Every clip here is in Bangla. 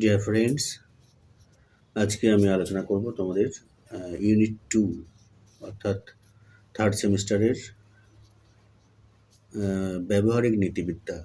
ডিয়ার ফ্রেন্ডস আজকে আমি আলোচনা করব তোমাদের ইউনিট টু অর্থাৎ থার্ড সেমিস্টারের ব্যবহারিক নীতিবিদ্যা।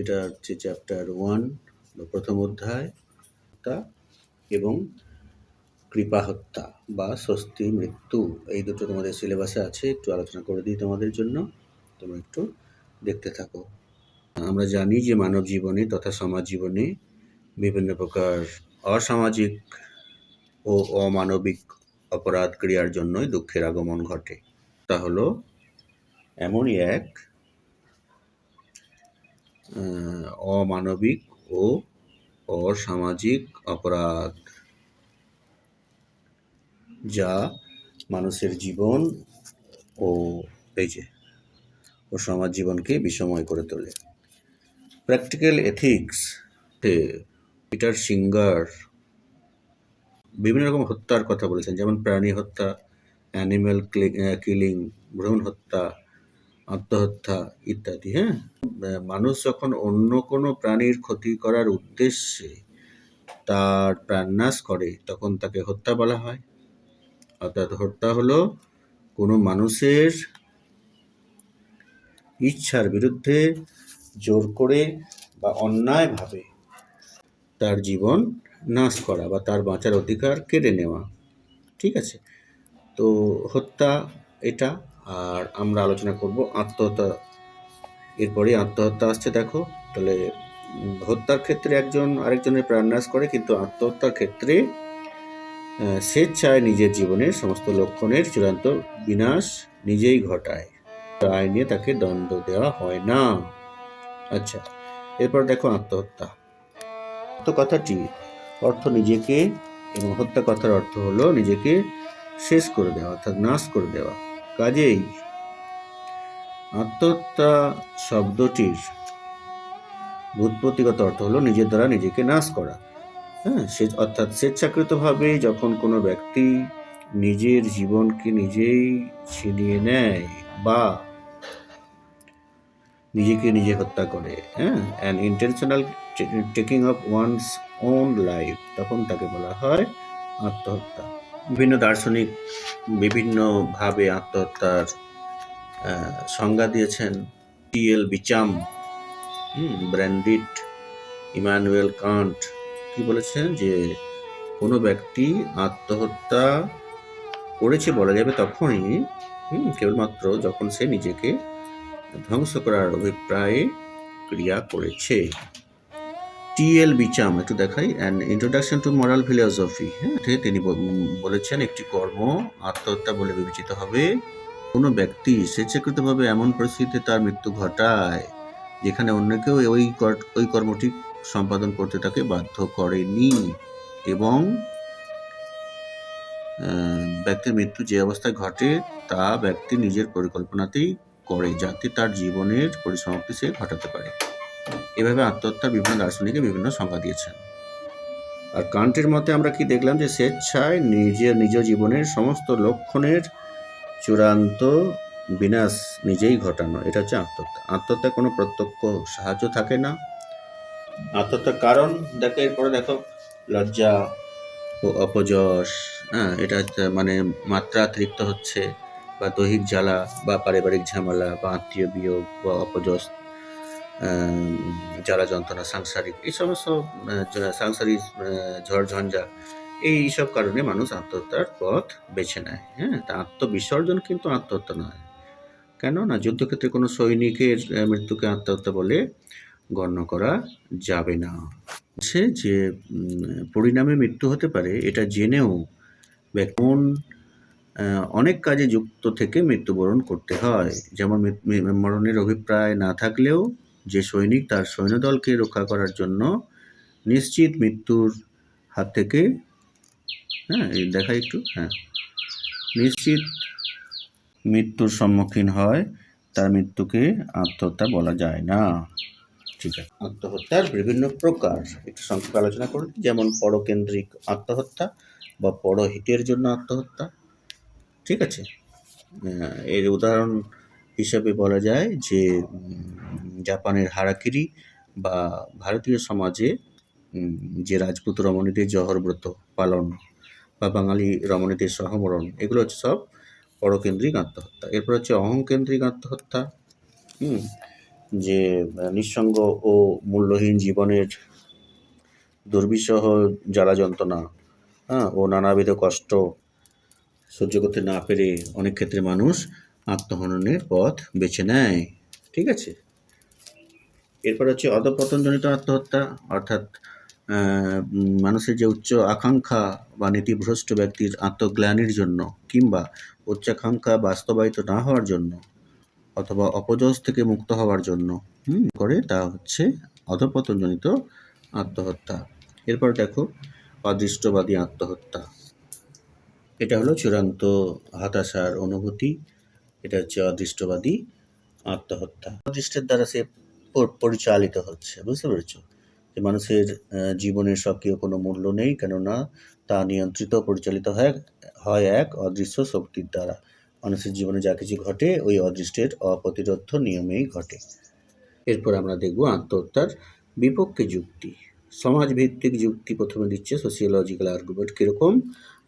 এটা হচ্ছে চ্যাপ্টার ওয়ান প্রথম অধ্যায় হত্যা এবং কৃপা হত্যা বা স্বস্তি মৃত্যু। এই দুটো তোমাদের সিলেবাসে আছে, একটু আলোচনা করে দিই তোমাদের জন্য। তোমরা একটু দেখতে থাকো। আমরা জানি যে মানব জীবনে তথা সমাজ জীবনে বিভিন্ন প্রকার অসামাজিক ও অমানবিক অপরাধ ক্রিয়ার জন্যই দুঃখের আগমন ঘটে। তা হলো, এমনই এক অমানবিক ও অসামাজিক অপরাধ যা মানুষের জীবন ও, এই যে, ও সমাজ জীবনকে বিষময় করে তোলে। প্র্যাকটিক্যাল এথিক্স পিটার সিঙ্গার বিভিন্ন রকম হত্যার কথা বলেছেন, যেমন প্রাণী হত্যা, অ্যানিম্যাল কিলিং ভ্রূণ হত্যা, আত্মহত্যা ইত্যাদি হ্যাঁ? মানুষ যখন অন্য কোনো প্রাণীর ক্ষতি করার উদ্দেশ্যে তার প্রাণনাশ করে, তখন তাকে হত্যা বলা হয়। অর্থাৎ হত্যা হলো কোনো মানুষের ইচ্ছার বিরুদ্ধে জোর করে বা অন্যায়ভাবে তার জীবন নাশ করা বা তার বাঁচার অধিকার কেড়ে নেওয়া। ঠিক আছে? তো হত্যা এটা, আর আমরা আলোচনা করব আত্মহত্যা। এরপরে আত্মহত্যা আসছে, দেখো। তাহলে হত্যার ক্ষেত্রে একজন আরেকজনের প্রাণনাশ করে, কিন্তু আত্মহত্যার ক্ষেত্রে স্বেচ্ছায় নিজের জীবনের সমস্ত লক্ষণের চূড়ান্ত বিনাশ নিজেই ঘটায়। আইনে তাকে দণ্ড দেওয়া হয় না। আচ্ছা এরপর দেখো আত্মহত্যা। তো কথাটি অর্থ নিজেকে এবং হত্যা কথার অর্থ হলো নিজেকে শেষ করে দেওয়া অর্থাৎ নাশ করে দেওয়া। কাজেই আত্মহত্যা শব্দটির ভূতপ্রতিগত অর্থ হলো নিজের দ্বারা নিজেকে নাশ করা। হ্যাঁ সে অর্থাৎ স্বেচ্ছাকৃতভাবে যখন কোনো ব্যক্তি নিজের জীবনকে নিজেই ছিনিয়ে নেয় বা নিজেকে নিজে হত্যা করে হ্যাঁ and intentional taking of one's own life, তখন তাকে বলা হয় আত্মহত্যা। বিভিন্ন দার্শনিক বিভিন্নভাবে আত্মহত্যার সংজ্ঞা দিয়েছেন। টি এল বিচাম ব্র্যান্ডিট, ইমানুয়েল কান্ট, কি বলেছেন যে, কোনো ব্যক্তি আত্মহত্যা করেছে বলা যাবে তখনই কেবলমাত্র যখন সে নিজেকে ধ্বংস করার অভিপ্রায়ে ক্রিয়া করেছে। টি এল বিচাম একটু দেখাই and introduction to moral philosophy হ্যাঁ তিনি বলেছেন একটি কর্ম, আত্মহত্যা বলে বিবেচিত হবে। কোনো ব্যক্তি স্বেচ্ছাকৃতভাবে এমন পরিস্থিতিতে তার মৃত্যু ঘটায়, যেখানে অন্য কেউ ওই ওই কর্মটি সম্পাদন করতে তাকে বাধ্য করেনি এবং ব্যক্তির মৃত্যু যে অবস্থায় ঘটে, তা ব্যক্তি নিজের পরিকল্পনাতেই করে, যাতে তার জীবনের পরিসমাপ্তি সে ঘটাতে পারে। এভাবে আত্মহত্যার বিভিন্ন দার্শনিকে বিভিন্ন সংজ্ঞা দিয়েছেন। আর কান্টের মতে আমরা কি দেখলাম যে স্বেচ্ছায় নিজের নিজ জীবনের সমস্ত লক্ষণের চূড়ান্ত বিনাশ নিজেই ঘটানো, এটা হচ্ছে আত্মহত্যা। আত্মহত্যার কোনো প্রত্যক্ষ সাহায্য থাকে না। আত্মহত্যার কারণ দেখো, এরপরে দেখো, লজ্জা ও অপযশ হ্যাঁ এটা মানে মাত্রাতিরিক্ত হচ্ছে বা দৈহিক জ্বালা বা পারিবারিক ঝামেলা বা আত্মীয় বিয়োগ বা অপযশ জ্বালা যন্ত্রণা সাংসারিক এই সমস্ত সাংসারিক আহ, ঝড় ঝঞ্ঝা এই সব কারণে মানুষ আত্মহত্যার পথ বেছে নেয়। হ্যাঁ তা আত্মবিসর্জন কিন্তু আত্মহত্যা নয়। কেন না যুদ্ধক্ষেত্রে কোনো সৈনিকের মৃত্যুকে আত্মহত্যা বলে গণ্য করা যাবে না। সে যে পরিণামে মৃত্যু হতে পারে এটা জেনেও আহ, অনেক কাজে যুক্ত থেকে মৃত্যুবরণ করতে হয়। যেমন মরণের অভিপ্রায় না থাকলেও যে সৈনিক তার সৈন্যদলকে রক্ষা করার জন্য নিশ্চিত মৃত্যুর হাত থেকে হ্যাঁ এই দেখা একটু হ্যাঁ নিশ্চিত মৃত্যুর সম্মুখীন হয়, তার মৃত্যুকে আত্মহত্যা বলা যায় না। ঠিক আছে। আত্মহত্যার বিভিন্ন প্রকার একটু সংক্ষেপে আলোচনা করুন। যেমন পরকেন্দ্রিক আত্মহত্যা বা পরহিতের জন্য আত্মহত্যা। ঠিক আছে? এর উদাহরণ হিসাবে বলা যায় যে জাপানের হারাকিরি বা ভারতীয় সমাজে যে রাজপুত রমণীদের জহর ব্রত পালন বা বাঙালি রমণীদের সহমরণ, এগুলো হচ্ছে সব পরকেন্দ্রিক আত্মহত্যা। এরপর হচ্ছে অহংকেন্দ্রিক আত্মহত্যা, হুম, যে নিঃসঙ্গ ও মূল্যহীন জীবনের দুর্বিষহ জ্বালা যন্ত্রণা হ্যাঁ ও নানাবিধ কষ্ট সহ্য করতে না পেরে অনেক ক্ষেত্রে মানুষ আত্মহননের পথ বেছে নেয়। ঠিক আছে? এরপর হচ্ছে অধপতনজনিত আত্মহত্যা, অর্থাৎ মানুষের যে উচ্চ আকাঙ্ক্ষা বা নীতিভ্রষ্ট ব্যক্তির আত্মগ্লানির জন্য কিংবা উচ্চাকাঙ্ক্ষা বাস্তবায়িত না হওয়ার জন্য অথবা অপযশ থেকে মুক্ত হওয়ার জন্য করে তা হচ্ছে অধপতনজনিত আত্মহত্যা। এরপর দেখো, অদৃষ্টবাদী আত্মহত্যা। এটা হলো চূড়ান্ত হতাশার অনুভূতি, এটা হচ্ছে অদৃষ্টবাদী আত্মহত্যা। অদৃষ্টের দ্বারা সে পরিচালিত হচ্ছে, বুঝতে পেরেছ? যে মানুষের জীবনের সক্রিয় কোনো মূল্য নেই, কেননা তা নিয়ন্ত্রিত পরিচালিত হয় হয় এক অদৃশ্য শক্তির দ্বারা। মানুষের জীবনে যা কিছু ঘটে, ওই অদৃষ্টের অপ্রতিরোধ নিয়মেই ঘটে। এরপর আমরা দেখব আত্মহত্যার বিপক্ষে যুক্তি। সমাজভিত্তিক যুক্তি প্রথমে দিচ্ছে সোশিয়োলজিক্যাল আর্গুমেন্ট কীরকম?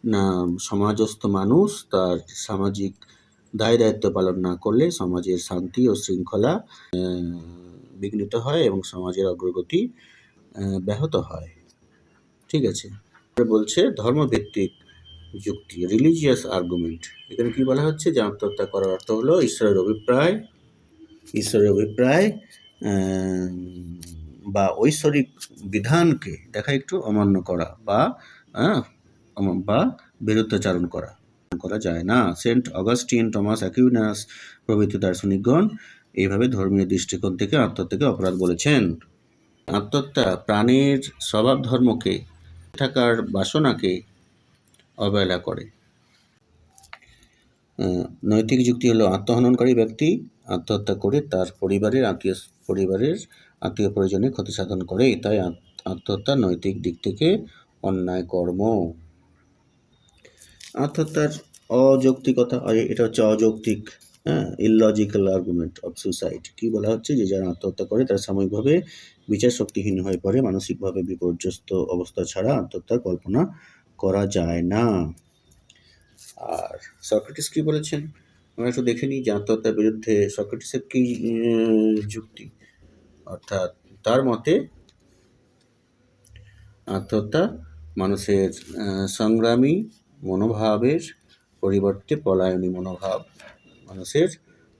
না সমাজস্থ মানুষ তার সামাজিক দায় দায়িত্ব পালন না করলে সমাজের শান্তি ও শৃঙ্খলা বিঘ্নিত হয় এবং সমাজের অগ্রগতি ব্যাহত হয়। ঠিক আছে? বলছে ধর্মভিত্তিক যুক্তি রিলিজিয়াস আর্গুমেন্ট এখানে কি বলা হচ্ছে? যে আত্মহত্যা করার অর্থ হলো ঈশ্বরের অভিপ্রায় ঈশ্বরের অভিপ্রায় বা ঐশ্বরিক বিধানকে দেখা একটু অমান্য করা বা বা বিরুদ্ধাচারণ করা। করা যায় না। সেন্ট অগাস্টিন, টমাস অ্যাকুইনাস প্রভৃতি দার্শনিকগণ এইভাবে ধর্মীয় দৃষ্টিকোণ থেকে আত্মহত্যাকে অপরাধ বলেছেন। আত্মহত্যা প্রাণের স্বভাব ধর্মকে, থাকার বাসনাকে অবহেলা করে। নৈতিক যুক্তি হলো আত্মহননকারী ব্যক্তি আত্মহত্যা করে তার পরিবারের আত্মীয় পরিবারের আত্মীয় পরিজনের ক্ষতি সাধন করে, তাই আত- আত্মহত্যা নৈতিক দিক থেকে অন্যায় কর্ম। আত্মহত্যার অযৌক্তিকতা এটা হচ্ছে অযৌক্তিক হ্যাঁ ইললজিক্যাল আর্গুমেন্ট অফ সুসাইড কি বলা হচ্ছে? যে যারা আত্মহত্যা করে, তারা সাময়িকভাবে বিচার শক্তিহীন হয়ে পড়ে, মানসিকভাবে বিপর্যস্ত অবস্থা ছাড়া আত্মহত্যার কল্পনা করা যায় না। আর সক্রেটিস কি বলেছেন? আমরা একটু দেখে নিই যে আত্মহত্যার বিরুদ্ধে সক্রেটিসের কি যুক্তি। অর্থাৎ তার মতে আত্মহত্যা মানুষের সংগ্রামী মনোভাবের পরিবর্তে পলায়নী মনোভাব। মানুষের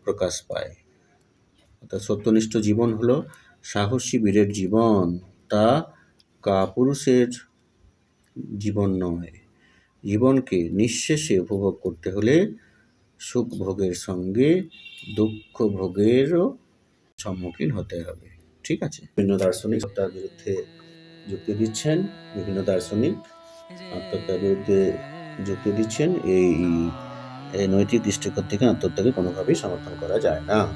প্রকাশ পায়। অর্থাৎ সত্যনিষ্ঠ জীবন হলো সাহসী বীরের জীবন। তা কাপুরুষের জীবন নয়। জীবনকে নিঃশেষে উপভোগ করতে হলে সুখ ভোগের সঙ্গে দুঃখ ভোগেরও সম্মুখীন হতে হবে। ঠিক আছে? বিভিন্ন দার্শনিক তার বিরুদ্ধে যুক্তি দিচ্ছেন, বিভিন্ন দার্শনিক আত্মহত্যার বিরুদ্ধে যুক্তি দিচ্ছেন। এই এই নৈতিক দৃষ্টিকোণ থেকে আত্মহত্যাকে কোনোভাবেই সমর্থন করা যায় না।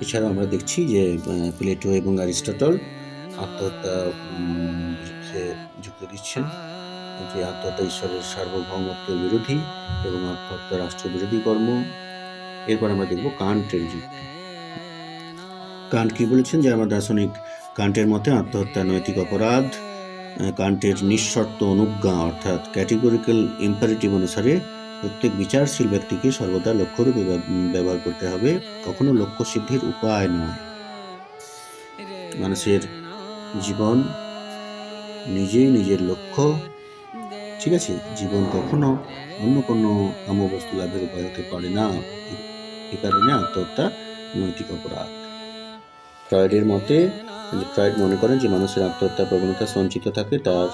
এছাড়াও আমরা দেখছি যে প্লেটো এবং অ্যারিস্টটল আত্মহত্যা যুক্তি দিচ্ছেন। যে আত্মহত্যা ঈশ্বরের সার্বভৌমত্বের বিরোধী এবং আত্মহত্যা রাষ্ট্রবিরোধী কর্ম। এরপর আমরা দেখব কান্টের যুক্তি। কান্ট কি বলেছেন? যে আমার দার্শনিক কান্টের মতে আত্মহত্যা নৈতিক অপরাধ কান্টের নিঃশর্ত অনুজ্ঞা অর্থাৎ ক্যাটেগরিক্যাল ইম্পারেটিভ অনুসারে প্রত্যেক বিচারশীল ব্যক্তিকে সর্বদা লক্ষ্যরূপে ব্যব- ব্যবহার করতে হবে। কখনো লক্ষ্য সিদ্ধির উপায় নয়। মানুষের জীবন নিজেই নিজের লক্ষ্য। ঠিক আছে? জীবন কখনো অন্য কোনো কামবস্তু লাভের উপায় হতে পারে না। এ কারণে আত্মহত্যা নৈতিক অপরাধ। ফ্রয়েডের মতে ফ্রয়েড মনে করেন যে মানুষের আত্মহত্যা প্রবণতা সঞ্চিত থাকে, তার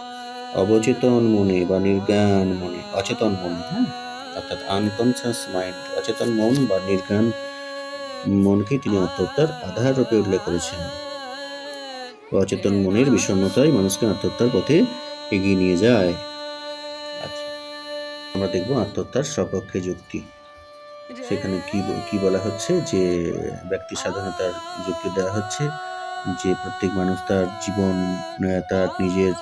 অবচেতন মনে বা নির্জ্ঞান মনে, অচেতন মনে হ্যাঁ? অর্থাৎ আনকনসিয়াস মাইন্ড, অচেতন মন বা নির্জ্ঞান মনকে তিনি আত্মহত্যার আধার রূপে উল্লেখ করেছেন। অচেতন মনের বিষণ্ণতাই মানুষকে আত্মহত্যার পথে এগিয়ে নিয়ে যায়। আচ্ছা আমরা দেখব আত্মহত্যার সপক্ষে যুক্তি। সেখানে কি কি বলা হচ্ছে? যে ব্যক্তি স্বাধীনতার যুক্তি দেওয়া হচ্ছে যে প্রত্যেক মানুষ তার জীবন, তার নিজের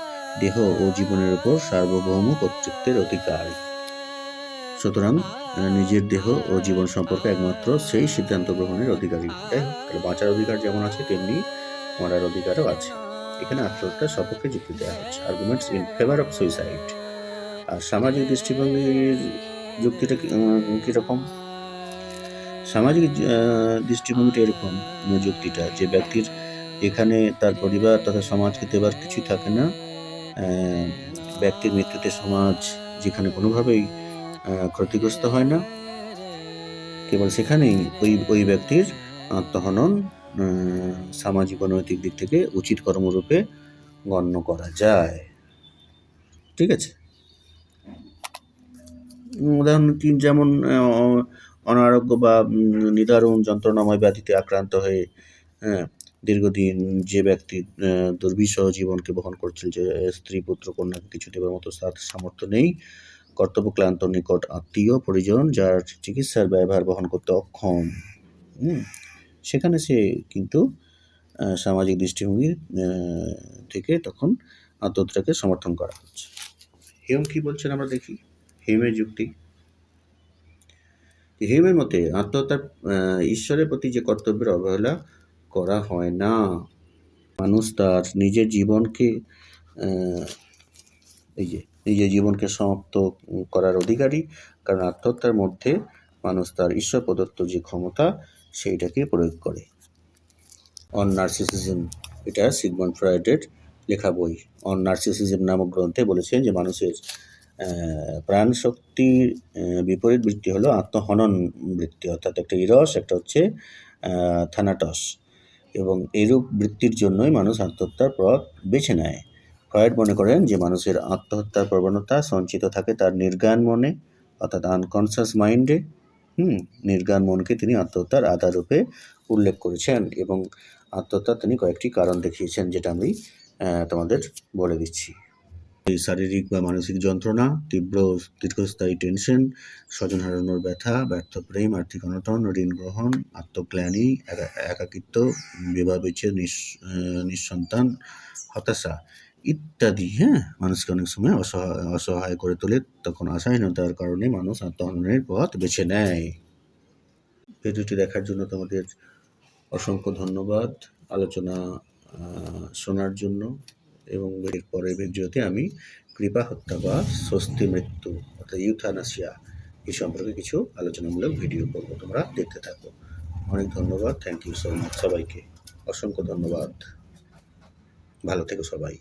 দেহ ও জীবনের উপর সার্বভৌম কর্তৃত্বের অধিকারী। সুতরাং নিজের দেহ ও জীবন সম্পর্কে একমাত্র সেই সিদ্ধান্ত গ্রহণের অধিকারী। তাহলে বাঁচার অধিকার যেমন আছে তেমনি মরার অধিকারও আছে। এখানে আত্মহত্যার সপক্ষে যুক্তি দেওয়া হচ্ছে। Arguments in favour of suicide আর সামাজিক দৃষ্টিভঙ্গির যুক্তিটা কি- উম, সামাজিক দৃষ্টিভঙ্গিটা এরকম যুক্তিটা যে ব্যক্তির এখানে তার পরিবার তথা সমাজকে দেবার কিছুই থাকে না। ব্যক্তির মৃত্যুতে সমাজ যেখানে কোনোভাবেই ক্ষতিগ্রস্ত হয় না। কেবল সেখানেই ওই ওই ব্যক্তির আত্মহনন সামাজিক ও নৈতিক দিক থেকে উচিত কর্মরূপে গণ্য করা যায়। ঠিক আছে? উদাহরণ, কি যেমন অনারোগ্য বা নিদারুণ যন্ত্রণাময় ব্যাধিতে আক্রান্ত হয়ে হ্যাঁ দীর্ঘদিন যে ব্যক্তি দুর্বিষহ জীবনকে বহন করছিল, যে স্ত্রী, পুত্র কন্যাকে কিছু দেবার মতো তার সামর্থ্য নেই কর্তব্য ক্লান্ত নিকট আত্মীয় পরিজন যার চিকিৎসার ব্যয়ভার বহন করতে অক্ষম। হুম, সেখানে সে কিন্তু সামাজিক দৃষ্টিভঙ্গি থেকে তখন আত্মহত্যাকে সমর্থন করা হচ্ছে। হিউম কি বলছেন আমরা দেখি? হিউমের যুক্তি। হিউমের মতে আত্মহত্যার ঈশ্বরের প্রতি যে কর্তব্যের অবহেলা করা হয় না মানুষ তার নিজের জীবনকে এই যে নিজের জীবনকে সমাপ্ত করার অধিকারী, কারণ আত্মহত্যার মধ্যে মানুষ তার ঈশ্বর প্রদত্ত যে ক্ষমতা, সেইটাকে প্রয়োগ করে। অন নার্সিসিজম, এটা সিগমন্ড ফ্রয়েডের লেখা বই। অন নার্সিসিজম নামক গ্রন্থে বলেছেন যে মানুষের প্রাণ শক্তির বিপরীত বৃত্তি হলো আত্মহনন বৃত্তি অর্থাৎ একটা ইরস একটা হচ্ছে থানাটস। এবং এইরূপ বৃত্তির জন্যই মানুষ আত্মহত্যার পথ বেছে নেয়। ফ্রয়েড মনে করেন যে মানুষের আত্মহত্যার প্রবণতা সঞ্চিত থাকে তার নির্গান মনে, অর্থাৎ আনকনসিয়াস মাইন্ডে হুম, নির্গান মনকে তিনি আত্মহত্যার আধার রূপে উল্লেখ করেছেন এবং আত্মহত্যার তিনি কয়েকটি কারণ দেখিয়েছেন যেটা আমি তোমাদের বলে দিচ্ছি। এই শারীরিক বা মানসিক যন্ত্রণা, তীব্র দীর্ঘস্থায়ী টেনশন স্বজন হারানোর ব্যথা, ব্যর্থ প্রেম, আর্থিক অনটন, ঋণ গ্রহণ আত্মগ্লানি একা- একাকিত্ব, বিবাহ বিচ্ছেদ নিঃসন্তান, হতাশা। ইত্যাদি হ্যাঁ? মানুষকে অনেক সময় অসহায় অসহায় করে তোলে, তখন আশাহীনতার কারণে মানুষ আত্মহননের পথ বেছে নেয়। ভিডিওটি দেখার জন্য তোমাদের অসংখ্য ধন্যবাদ আলোচনা শোনার জন্য। এবং এর পরের ভিডিওতে আমি কৃপা হত্যা বা স্বস্তি মৃত্যু, অর্থাৎ ইউথানাসিয়া এই সম্পর্কে কিছু আলোচনামূলক ভিডিও করব, তোমরা দেখতে থাকো। অনেক ধন্যবাদ থ্যাংক ইউ সো মাচ সবাইকে। অসংখ্য ধন্যবাদ। ভালো থেকো সবাই।